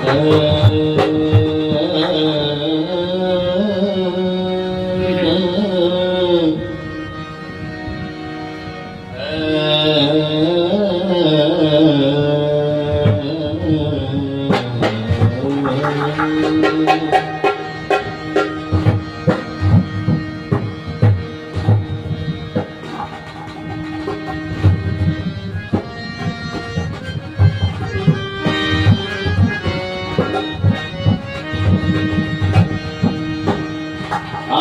Hey.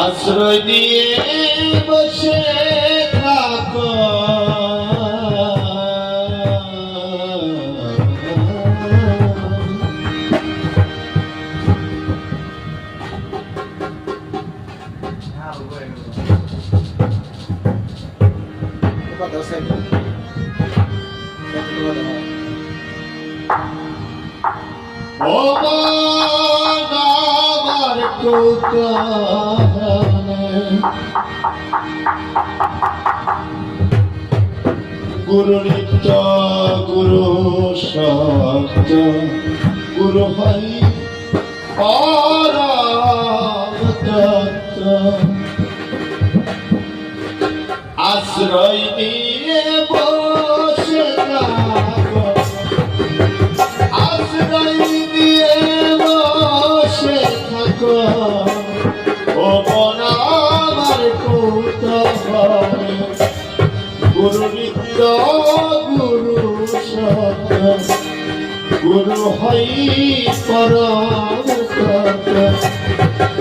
আশ্রয় দিয়ে বসে থাকো। মন আমার কৌতূহলে গুরু নিত্য গুরু সত্য গুরু হরি আশ্রয় দিয়ে বসে গুরু নিত্য গুরু গুরু হই পর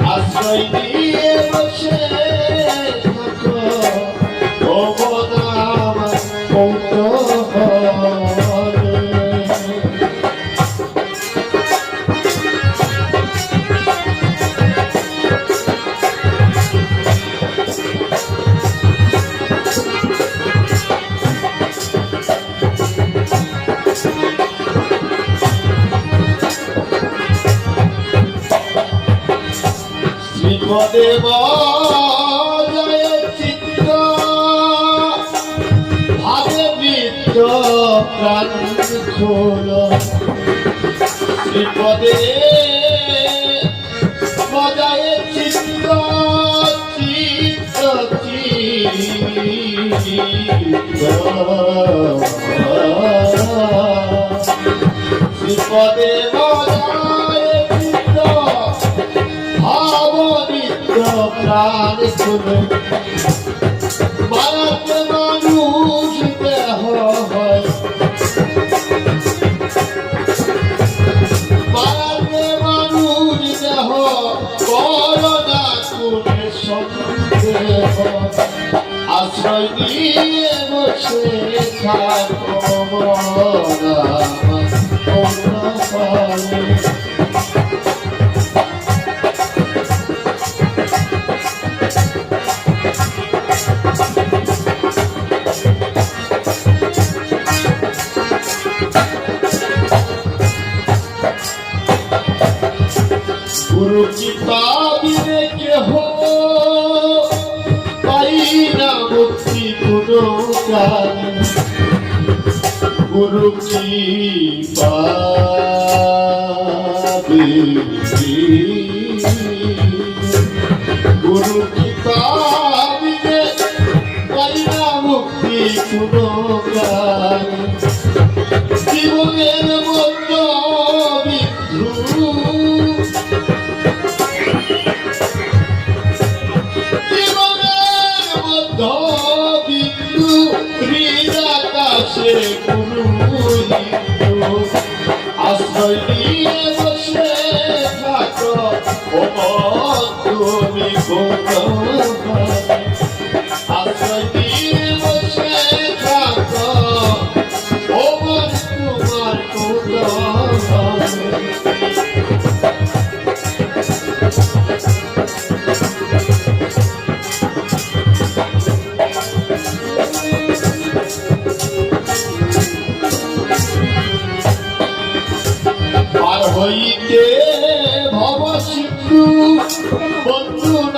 আশ্রয় দিয়ে বৃত্ত প্রাণ খোল শ্রীপদে বজায় চিত্ত চিত্ত চিত্ত শ্রীপদে আশ্রয় নিয়ে বসে থাকো কি পাবিবে কেহ পাই না মুক্তি কোনো কালে গুরু কি পাবে গুরু কি পাবিবে পাই না জীবনের হৃদাকাশে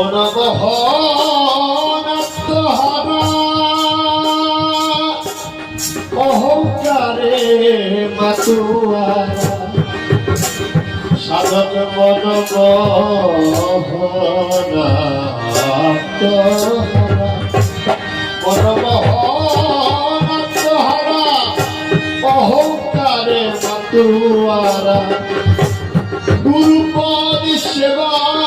মনবহ অহংকারে মাতুয়া সাধক মনবহ অহংকারে মাতুয়ারা গুরুপদ সেবা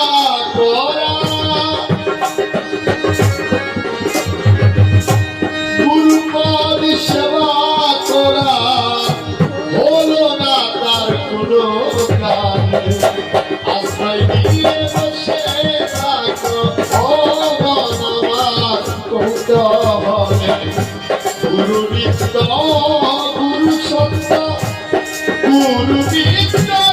গুরু বিদ্যা গুরু সত্য গুরু বিদ্যা।